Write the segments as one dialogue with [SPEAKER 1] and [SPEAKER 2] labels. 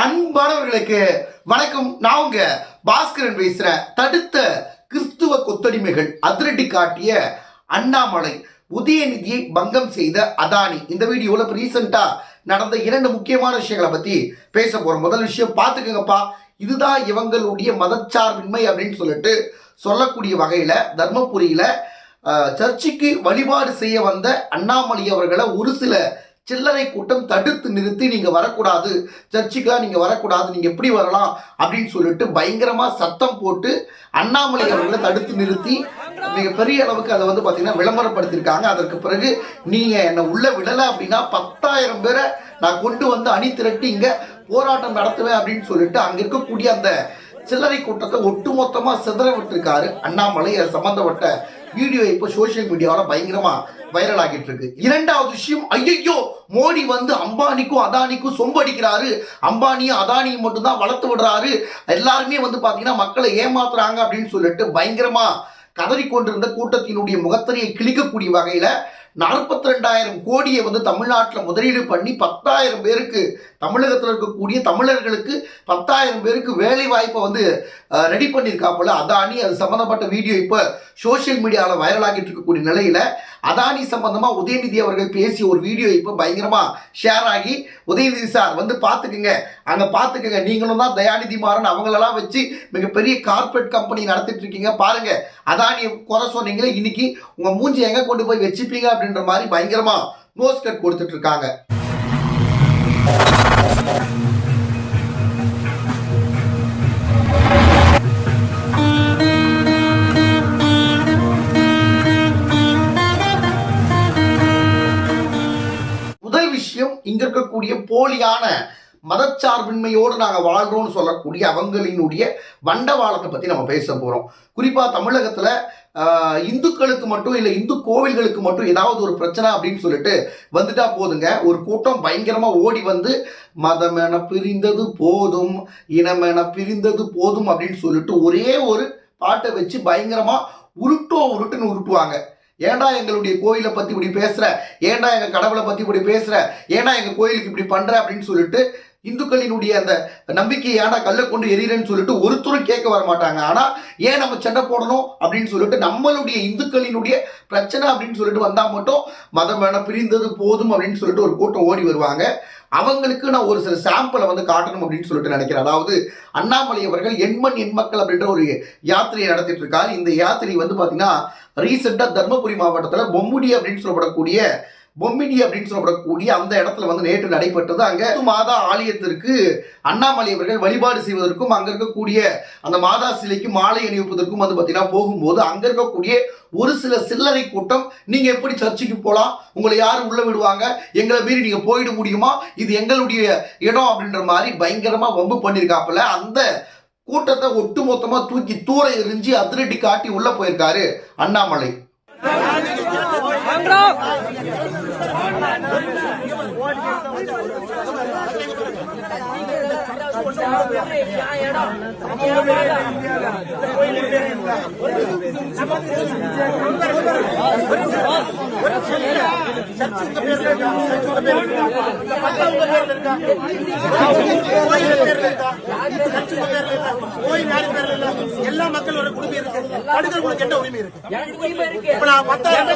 [SPEAKER 1] அன்பானவர்களுக்கு வணக்கம். நான் உங்க பாஸ்கரன் பேசுற தடுத்த கிறிஸ்துவ கொத்தடிமைகள் அதிரடி காட்டிய அண்ணாமலை உதயநிதியை பங்கம் செய்த அதானி. இந்த வீடியோல இப்போ ரீசெண்டா நடந்த இரண்டு முக்கியமான விஷயங்களை பத்தி பேச போறோம். முதல் விஷயம் பார்த்துக்கங்கப்பா. இதுதான் இவங்களுடைய மதச்சார்பின்மை அப்படின்னு சொல்லிட்டு சொல்லக்கூடிய வகையில தர்மபுரியில சர்ச்சுக்கு வழிபாடு செய்ய வந்த அண்ணாமலை அவர்களை ஒரு சில சில்லறை கூட்டம் தடுத்து நிறுத்தி நீங்கள் வரக்கூடாது. சர்ச்சுக்கெல்லாம் நீங்கள் வரக்கூடாது. நீங்கள் எப்படி வரலாம்? அப்படின்னு சொல்லிட்டு பயங்கரமாக சத்தம் போட்டு அண்ணாமலை அவர்களை தடுத்து நிறுத்தி மிக பெரிய அளவுக்கு அதை வந்து பார்த்தீங்கன்னா விளம்பரப்படுத்தியிருக்காங்க. அதற்கு பிறகு நீங்கள் என்னை உள்ளே விடலை அப்படின்னா பத்தாயிரம் பேரை நான் கொண்டு வந்து அணி திரட்டி இங்கே போராட்டம் நடத்துவேன் அப்படின்னு சொல்லிட்டு அங்கே இருக்கக்கூடிய அந்த சில்லறை கூட்டத்தை ஒட்டுமொத்தமாக சிதற விட்டுருக்காரு அண்ணாமலை. சம்மந்தப்பட்ட வீடியோ இப்போ சோஷியல் மீடியாவில் பயங்கரமாக வைரல் ஆகிட்டு இருக்கு. இரண்டாவது விஷயம் ஐயோ மோடி வந்து அம்பானிக்கும் அதானிக்கும் சொம்படிக்கிறாரு அம்பானியும் அதானியும் மட்டும்தான் வளர்த்து விடுறாரு. எல்லாருமே வந்து பார்த்தீங்கன்னா மக்களை ஏமாத்துறாங்க அப்படின்னு சொல்லிட்டு பயங்கரமாக கதறிக்கொண்டிருந்த கூட்டத்தினுடைய முகத்திரையை கிழிக்கக்கூடிய வகையில் நாற்பத்தி ரெண்டாயிரம் கோடியை வந்து தமிழ்நாட்டில் முதலீடு பண்ணி பத்தாயிரம் பேருக்கு தமிழகத்தில் இருக்கக்கூடிய தமிழர்களுக்கு பத்தாயிரம் பேருக்கு வேலை வாய்ப்பை வந்து ரெடி பண்ணியிருக்காப்புல அதானி அது சம்மந்தப்பட்ட வீடியோ இப்போ சோஷியல் மீடியாவில் வைரலாகிட்டு இருக்கக்கூடிய நிலையில் அதானி சம்மந்தமாக உதயநிதி அவர்கள் பேசிய ஒரு வீடியோ இப்போ பயங்கரமாக ஷேர் ஆகி உதயநிதி சார் வந்து பார்த்துக்குங்க. அங்கே பார்த்துக்குங்க. நீங்களும் தான் தயாநிதி மாறன் அவங்களெல்லாம் வச்சு மிகப்பெரிய கார்ப்பரேட் கம்பெனி நடத்திட்டு இருக்கீங்க. பாருங்க. அதானி குறை சொன்னீங்களே இன்னைக்கு உங்கள் மூஞ்சி எங்கே கொண்டு போய் வச்சுப்பீங்க அப்படின்ற மாதிரி பயங்கரமாக நோஸ் கட் இருக்காங்க. விஷயம் இங்க இருக்கக்கூடிய போலியான மதச்சார்பின்மையோடு நாங்கள் வாழ்கிறோம்னு சொல்லக்கூடிய அவங்களினுடைய வண்டவாளத்தை பற்றி நம்ம பேச போகிறோம் குறிப்பாக தமிழகத்தில் இந்துக்களுக்கு மட்டும் இல்லை இந்து கோவில்களுக்கு மட்டும் ஏதாவது ஒரு பிரச்சனை அப்படின்னு சொல்லிட்டு வந்துட்டா போதுங்க. ஒரு கூட்டம் பயங்கரமாக ஓடி வந்து மதம் என பிரிந்தது போதும் இனம் என பிரிந்தது போதும் அப்படின்னு சொல்லிட்டு ஒரே ஒரு பாட்டை வச்சு பயங்கரமாக உருட்டோ உருட்டுன்னு உருட்டுவாங்க. ஏன்டா எங்களுடைய கோயிலை பற்றி இப்படி பேசுகிற ஏன்டா எங்கள் கடவுளை பற்றி இப்படி பேசுகிற ஏன்டா எங்கள் கோயிலுக்கு இப்படி பண்ணுற அப்படின்னு சொல்லிட்டு இந்துக்களினுடைய அந்த நம்பிக்கையை ஏன்டா கல்லை கொண்டு எரியறேன்னு சொல்லிட்டு ஒருத்தரும் கேட்க வர மாட்டாங்க. ஆனால் ஏன் நம்ம சண்டை போடணும் அப்படின்னு சொல்லிட்டு நம்மளுடைய இந்துக்களினுடைய பிரச்சனை அப்படின்னு சொல்லிட்டு வந்தால் மட்டும் மதம் வேணா பிரிந்தது போதும் அப்படின்னு சொல்லிட்டு ஒரு கூட்டம் ஓடி வருவாங்க. அவங்களுக்கு நான் ஒரு சில சாம்பிளை வந்து காட்டணும் அப்படின்னு சொல்லிட்டு நினைக்கிறேன். அதாவது அண்ணாமலை அவர்கள் எண்மண் எண்மக்கள் அப்படின்ற ஒரு யாத்திரையை நடத்திட்டு இருக்காரு. இந்த யாத்திரை வந்து பார்த்தீங்கன்னா ரீசெண்டாக தர்மபுரி மாவட்டத்தில் பொம்முடி அப்படின்னு சொல்லப்படக்கூடிய பொம்மிடி அப்படின்னு சொல்லப்படக்கூடிய அந்த இடத்துல வந்து நேற்று நடைபெற்றது. அங்க மாதா ஆலயத்திற்கு அண்ணாமலை அவர்கள் வழிபாடு செய்வதற்கும் அங்க இருக்கக்கூடிய அந்த மாதா சிலைக்கு மாலை அணிவிப்பதற்கும் வந்து பார்த்தீங்கன்னா போகும்போது அங்க இருக்கக்கூடிய ஒரு சில சில்லறை கூட்டம் நீங்க எப்படி சர்ச்சுக்கு போகலாம் உங்களை யார் உள்ள விடுவாங்க? எங்களை மீறி நீங்க போயிட முடியுமா? இது எங்களுடைய இடம் அப்படின்ற மாதிரி பயங்கரமா வம்பு பண்ணியிருக்காப்புல அந்த கூட்டத்தை ஒட்டு மொத்தமா தூக்கி தூர எரிஞ்சு அதிரடி காட்டி உள்ள போயிருக்காரு அண்ணாமலை
[SPEAKER 2] கோயில் யாரு பேர்ல இல்ல எல்லா மக்களோட குடும்பம் இருக்கு என்ன உரிமை இருக்கு? இப்ப நான் பத்தாயிரம்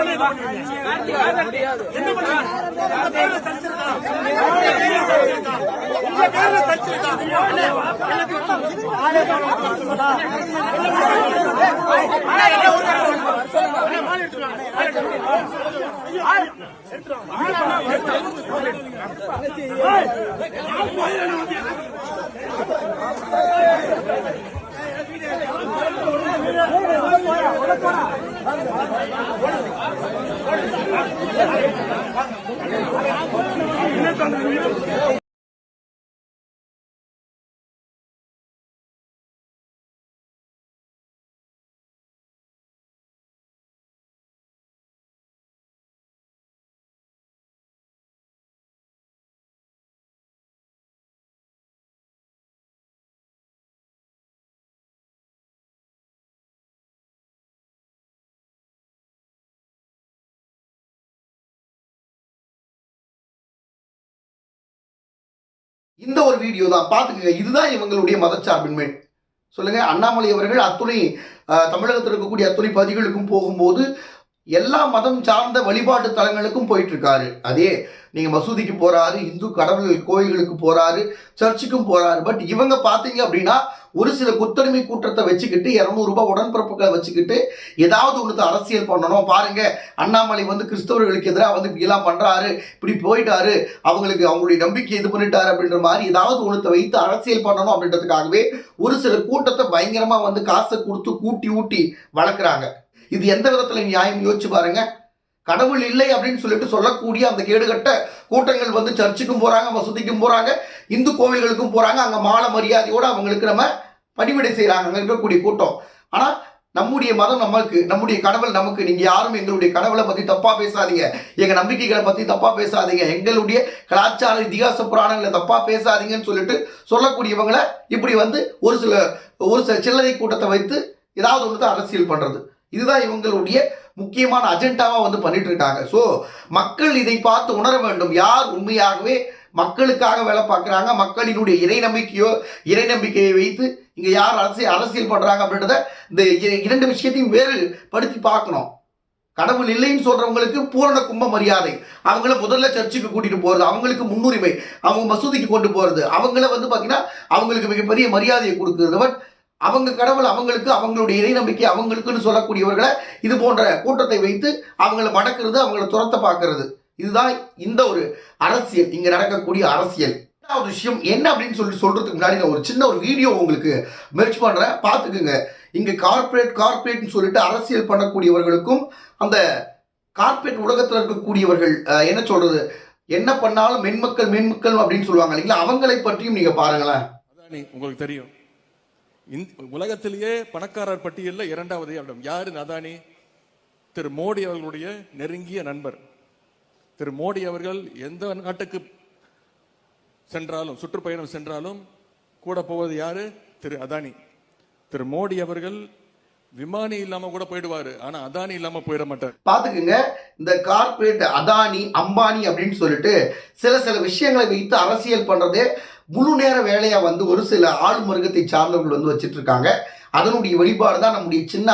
[SPEAKER 2] என்ன பண்ணுவாங்க என்ன
[SPEAKER 1] இந்த ஒரு வீடியோ தான். பார்த்துக்கங்க. இதுதான் இவங்களுடைய மதச்சார்பின்மை சொல்லுங்க. அண்ணாமலை அவர்கள் அத்துணை தமிழகத்தில் இருக்கக்கூடிய அத்துணை பதிகளுக்கும் போகும்போது எல்லா மதம் சார்ந்த வழிபாட்டு தலங்களுக்கும் போயிட்டு இருக்காரு அதே நீங்க மசூதிக்கு போறாரு இந்து கடவுள் கோயில்களுக்கு போறாரு சர்ச்சுக்கும் போறாரு. பட் இவங்க பாத்தீங்க அப்படின்னா ஒரு சில குத்தடிமை கூட்டத்தை வச்சுக்கிட்டு இரநூறுபா ரூபாய் உடன்பிறப்புகளை வச்சுக்கிட்டு ஏதாவது ஒன்று அரசியல் பண்ணணும். பாருங்க அண்ணாமலை வந்து கிறிஸ்தவர்களுக்கு எதிராக வந்து இப்படிலாம் பண்றாரு இப்படி போயிட்டாரு அவங்களுக்கு அவங்களுடைய நம்பிக்கை இது பண்ணிட்டாரு அப்படின்ற மாதிரி ஏதாவது ஒன்றத்தை வைத்து அரசியல் பண்ணணும் அப்படின்றதுக்காகவே ஒரு சில கூட்டத்தை பயங்கரமா வந்து காசை கொடுத்து கூட்டி ஊட்டி வளர்க்குறாங்க. இது எந்த விதத்தில் நியாயம்? யோசிச்சு பாருங்க. கடவுள் இல்லை அப்படின்னு சொல்லிட்டு சொல்லக்கூடிய அந்த கேடுகட்ட கூட்டங்கள் வந்து சர்ச்சுக்கும் போறாங்க மசூதிக்கும் போறாங்க இந்து கோவில்களுக்கும் போறாங்க. அங்க மாலை மரியாதையோடு அவங்களுக்கு நம்ம பணிவிடை செய்கிறாங்க அங்க இருக்கக்கூடிய கூட்டம். ஆனா நம்முடைய மதம் நமக்கு நம்முடைய கடவுள் நமக்கு. நீங்க யாரும் எங்களுடைய கடவுளை பத்தி தப்பா பேசாதீங்க. எங்க நம்பிக்கைகளை பத்தி தப்பா பேசாதீங்க. எங்களுடைய கலாச்சார இதிகாச புராணங்களை தப்பா பேசாதீங்கன்னு சொல்லிட்டு சொல்லக்கூடியவங்களை இப்படி வந்து ஒரு சில ஒரு சில சில்லறை கூட்டத்தை வைத்து ஏதாவது ஒன்று தான் அரசியல் பண்றது. இதுதான் இவங்களுடைய முக்கியமான அஜெண்டாவாக வந்து பண்ணிட்டு இருக்காங்க ஸோ மக்கள் இதை பார்த்து உணர வேண்டும். யார் உண்மையாகவே மக்களுக்காக வேலை பார்க்குறாங்க? மக்களினுடைய இறை நம்பிக்கையோ இறை நம்பிக்கையை வைத்து இங்கே யார் அரசியல் அரசியல் பண்ணுறாங்க அப்படின்றத இந்த இரண்டு விஷயத்தையும் வேறுபடுத்தி பார்க்கணும். கடவுள் இல்லைன்னு சொல்றவங்களுக்கு பூரண கும்ப மரியாதை. அவங்கள முதல்ல சர்ச்சுக்கு கூட்டிட்டு போறது அவங்களுக்கு முன்னுரிமை அவங்க மசூதிக்கு கொண்டு போறது. அவங்கள வந்து பாத்தீங்கன்னா அவங்களுக்கு மிகப்பெரிய மரியாதையை கொடுக்குறது. பட் அவங்க கடவுள் அவங்களுக்கு அவங்களுடைய இறை நம்பிக்கை அவங்களுக்குன்னு சொல்லக்கூடியவர்களை இது போன்ற கூட்டத்தை வைத்து அவங்கள மடக்கிறது அவங்கள துரத்த பார்க்கறது. இதுதான் இந்த ஒரு அரசியல். இங்க நடக்கக்கூடிய அரசியல். ரெண்டாவது விஷயம் என்ன அப்படின்னு சொல்லி சொல்றதுக்கு முன்னாடி நான் ஒரு சின்ன ஒரு வீடியோ உங்களுக்கு மெர்ச் பண்றேன். பார்த்துக்குங்க. இங்க கார்ப்பரேட் கார்ப்பரேட்னு சொல்லிட்டு அரசியல் பண்ணக்கூடியவர்களுக்கும் அந்த கார்பரேட் உலகத்தில் இருக்கக்கூடியவர்கள் என்ன சொல்றது? என்ன பண்ணாலும் மென்மக்கள் மென்மக்கள் அப்படின்னு சொல்லுவாங்க இல்லைங்களா? அவங்களை பற்றியும் நீங்க பாருங்களேன்.
[SPEAKER 3] உங்களுக்கு தெரியும். உலகத்திலேயே பணக்காரர் பட்டியலில் இரண்டாவது இடம். யாரு அதானி திரு மோடி அவர்களுடைய நெருங்கிய நண்பர். திரு மோடி அவர்கள் எந்த நாட்டுக்கு சென்றாலும் சுற்றுப்பயணம் சென்றாலும் கூட போவது யாரு? திரு அதானி. திரு மோடி அவர்கள் விமானி இல்லாம கூட போயிடுவாரு. ஆனா அதானி இல்லாம போயிட மாட்டார்.
[SPEAKER 1] பாத்துக்கங்க இந்த கார்ப்பரேட் அதானி அம்பானி அப்படின்னு சொல்லிட்டு சில சில விஷயங்களை வைத்து அரசியல் பண்றதே முழு நேர வேலையாக வந்து ஒரு சில ஆளுமருகத்தை சார்ந்தவர்கள் வந்து வச்சுட்டு இருக்காங்க அதனுடைய வெளிப்பாடு தான் நம்முடைய சின்ன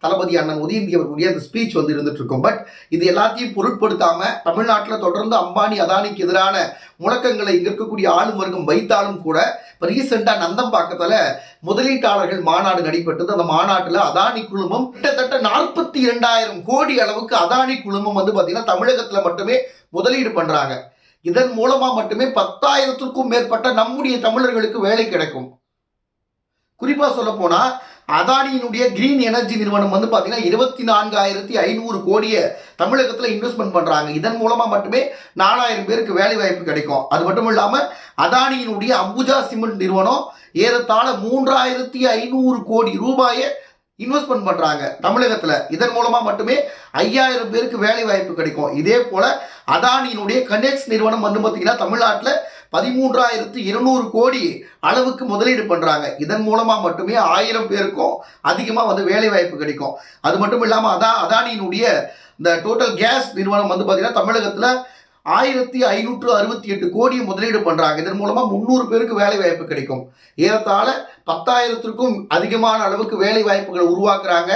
[SPEAKER 1] தளபதி அண்ணன் உதயநிதி அவர்களுடைய அந்த ஸ்பீச் வந்து இருந்துட்டு இருக்கும் பட் இது எல்லாத்தையும் பொருட்படுத்தாம தமிழ்நாட்டில் தொடர்ந்து அம்பானி அதானிக்கு எதிரான முழக்கங்களை இங்க இருக்கக்கூடிய ஆளுமருகம் வைத்தாலும் கூட இப்போ ரீசெண்டாக நந்தம்பாக்கத்தில் முதலீட்டாளர்கள் மாநாடு நடைபெற்றது. அந்த மாநாட்டில் அதானி குழுமம் கிட்டத்தட்ட நாற்பத்தி இரண்டாயிரம் கோடி அளவுக்கு அதானி குழுமம் வந்து பார்த்தீங்கன்னா தமிழகத்தில் மட்டுமே முதலீடு பண்ணுறாங்க இதன் மூலமா மட்டுமே பத்தாயிரத்திற்கும் மேற்பட்ட நம்முடைய தமிழர்களுக்கு வேலை கிடைக்கும். குறிப்பா சொல்ல போனா அதானியினுடைய கிரீன் எனர்ஜி நிறுவனம் வந்து பாத்தீங்கன்னா இருபத்தி நான்காயிரத்தி ஐநூறு கோடியை தமிழகத்துல இன்வெஸ்ட்மெண்ட் பண்றாங்க. இதன் மூலமா மட்டுமே நாலாயிரம் பேருக்கு வேலை வாய்ப்பு கிடைக்கும். அது மட்டும் இல்லாம அதானியினுடைய அம்புஜா சிமெண்ட் நிறுவனம் ஏறத்தாழ மூன்றாயிரத்தி ஐநூறு கோடி ரூபாயை இன்வெஸ்ட்மெண்ட் பண்ணுறாங்க தமிழகத்தில் இதன் மூலமாக மட்டுமே ஐயாயிரம் பேருக்கு வேலை வாய்ப்பு கிடைக்கும். இதே போல் அதானியினுடைய கனெக்ஸ் நிறுவனம் வந்து பார்த்தீங்கன்னா தமிழ்நாட்டில் பதிமூன்றாயிரத்து இருநூறு கோடி அளவுக்கு முதலீடு பண்ணுறாங்க இதன் மூலமாக மட்டுமே ஆயிரம் பேருக்கும் அதிகமாக வந்து வேலை வாய்ப்பு கிடைக்கும். அது மட்டும் இல்லாமல் அதான் அதானியினுடைய இந்த டோட்டல் கேஸ் நிறுவனம் வந்து பார்த்தீங்கன்னா தமிழகத்தில் ஆயிரத்தி ஐநூற்று அறுபத்தி எட்டு கோடி முதலீடு பண்ணுறாங்க இதன் மூலமாக முந்நூறு பேருக்கு வேலை வாய்ப்பு கிடைக்கும். ஏறத்தாழ பத்தாயிரத்திற்கும் அதிகமான அளவுக்கு வேலை வாய்ப்புகளை உருவாக்குறாங்க.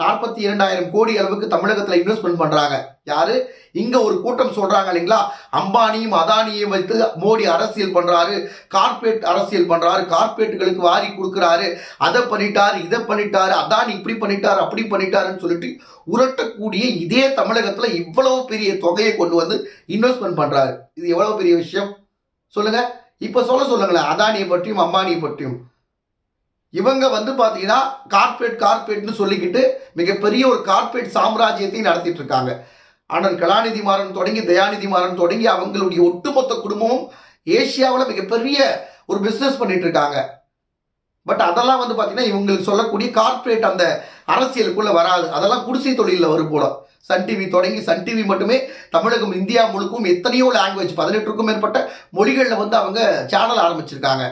[SPEAKER 1] நாற்பத்தி இரண்டாயிரம் கோடி அளவுக்கு தமிழகத்தில் இன்வெஸ்ட்மெண்ட் பண்றாங்க. யாரு? இங்க ஒரு கூட்டம் சொல்றாங்க இல்லைங்களா? அம்பானியும் அதானியும் வைத்து மோடி அரசியல் பண்றாரு கார்பரேட் அரசியல் பண்றாரு கார்ப்பரேட்டுகளுக்கு வாரி கொடுக்குறாரு அதை பண்ணிட்டாரு இதை பண்ணிட்டாரு அதானி இப்படி பண்ணிட்டாரு அப்படி பண்ணிட்டாருன்னு சொல்லிட்டு உரட்டக்கூடிய இதே தமிழகத்துல இவ்வளவு பெரிய தொகையை கொண்டு வந்து இன்வெஸ்ட்மெண்ட் பண்றாரு. இது எவ்வளவு பெரிய விஷயம்? சொல்லுங்க. இப்ப சொல்ல சொல்லுங்களேன். அதானியை பற்றியும் அம்பானியை பற்றியும். இவங்க வந்து பார்த்தீங்கன்னா கார்பரேட் கார்ப்பரேட்னு சொல்லிக்கிட்டு மிகப்பெரிய ஒரு கார்பரேட் சாம்ராஜ்யத்தை நடத்திட்டு இருக்காங்க அண்ணன் கலாநிதி மாறன் தொடங்கி தயாநிதி மாறன் தொடங்கி அவங்களுடைய ஒட்டுமொத்த குடும்பமும் ஏசியாவில் மிகப்பெரிய ஒரு பிஸ்னஸ் பண்ணிட்டு இருக்காங்க பட் அதெல்லாம் வந்து பார்த்தீங்கன்னா இவங்களுக்கு சொல்லக்கூடிய கார்ப்பரேட் அந்த அரசியலுக்குள்ள வராது. அதெல்லாம் குடிசை தொழிலில் வரும் போல. சன் டிவி தொடங்கி சன் டிவி மட்டுமே தமிழகம் இந்தியா முழுக்கும் எத்தனையோ லாங்குவேஜ் பதினெட்டுக்கும் மேற்பட்ட மொழிகளில் வந்து அவங்க சேனல் ஆரம்பிச்சிருக்காங்க.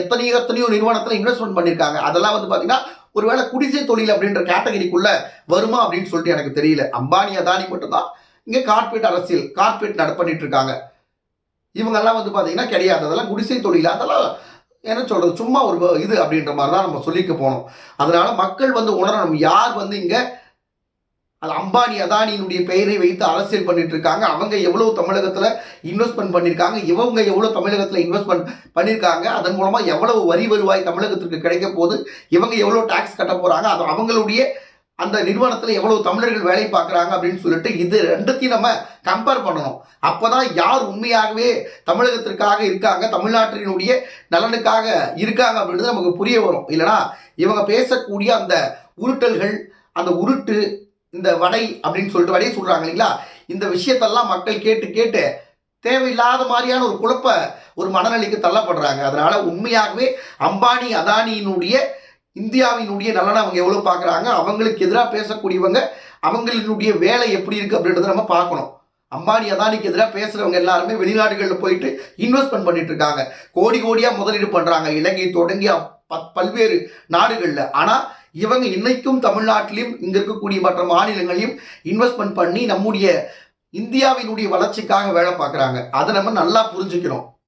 [SPEAKER 1] எத்தனையோ எத்தனையோ நிறுவனத்தில் இன்வெஸ்ட்மெண்ட் பண்ணியிருக்காங்க அதெல்லாம் வந்து பார்த்தீங்கன்னா ஒருவேளை குடிசை தொழில் அப்படின்ற கேட்டகரிக்குள்ள வருமா அப்படின்னு சொல்லிட்டு எனக்கு தெரியல. அம்பானி அதானி மட்டும்தான். இங்கே கார்பரேட் அரசியல் கார்பரேட் நடப்பண்ணிட்டு இருக்காங்க. இவங்கெல்லாம் வந்து பார்த்தீங்கன்னா கிடையாது. அதெல்லாம் குடிசை தொழில். அதெல்லாம் என்ன சொல்கிறது சும்மா ஒரு இது அப்படின்ற மாதிரி தான் நம்ம சொல்லிக்க போனோம். அதனால மக்கள் வந்து உணரணும். யார் வந்து இங்கே அது அம்பானி அதானியினுடைய பெயரை வைத்து அரசியல் பண்ணிட்டு இருக்காங்க. அவங்க எவ்வளவு தமிழகத்துல இன்வெஸ்ட்மெண்ட் பண்ணியிருக்காங்க இவங்க எவ்வளவு தமிழகத்துல இன்வெஸ்ட்மெண்ட் பண்ணியிருக்காங்க அதன் மூலமா எவ்வளவு வரி வருவாய் தமிழகத்திற்கு கிடைக்க போகுது இவங்க எவ்வளவு டாக்ஸ் கட்ட போறாங்க அது அவங்களுடைய அந்த நிறுவனத்துல எவ்வளவு தமிழர்கள் வேலை பார்க்குறாங்க அப்படின்னு சொல்லிட்டு இது ரெண்டுத்தையும் நம்ம கம்பேர் பண்ணணும். அப்பதான் யார் உண்மையாகவே தமிழகத்திற்காக இருக்காங்க தமிழ்நாட்டினுடைய நலனுக்காக இருக்காங்க அப்படின்றது நமக்கு புரிய வரும். இல்லைனா இவங்க பேசக்கூடிய அந்த உருட்டல்கள் அந்த உருட்டு இந்த வடை அப்படின்னு சொல்லிட்டு வடையை சொல்கிறாங்க இல்லைங்களா? இந்த விஷயத்தெல்லாம் மக்கள் கேட்டு கேட்டு தேவையில்லாத மாதிரியான ஒரு குழப்ப ஒரு மனநிலைக்கு தள்ளப்படுறாங்க. அதனால உண்மையாகவே அம்பானி அதானியினுடைய இந்தியாவினுடைய நலனை அவங்க எவ்வளோ பார்க்குறாங்க? அவங்களுக்கு எதிராக பேசக்கூடியவங்க அவங்களுடைய வேலை எப்படி இருக்குது அப்படின்றத நம்ம பார்க்கணும். அம்பானி அதானிக்கு எதிராக பேசுகிறவங்க எல்லாருமே வெளிநாடுகளில் போயிட்டு இன்வெஸ்ட்மெண்ட் பண்ணிட்டு இருக்காங்க. கோடி கோடியாக முதலீடு பண்ணுறாங்க இலங்கை தொடங்கி ப- பல்வேறு நாடுகளில். ஆனால் இவங்க இன்னைக்கும் தமிழ்நாட்டிலையும் இங்க இருக்கக்கூடிய மற்ற மாநிலங்களையும் இன்வெஸ்ட்மெண்ட் பண்ணி நம்முடைய இந்தியாவினுடைய வளர்ச்சிக்காக வேலை பார்க்குறாங்க. அதை நம்ம நல்லா புரிஞ்சுக்கணும்.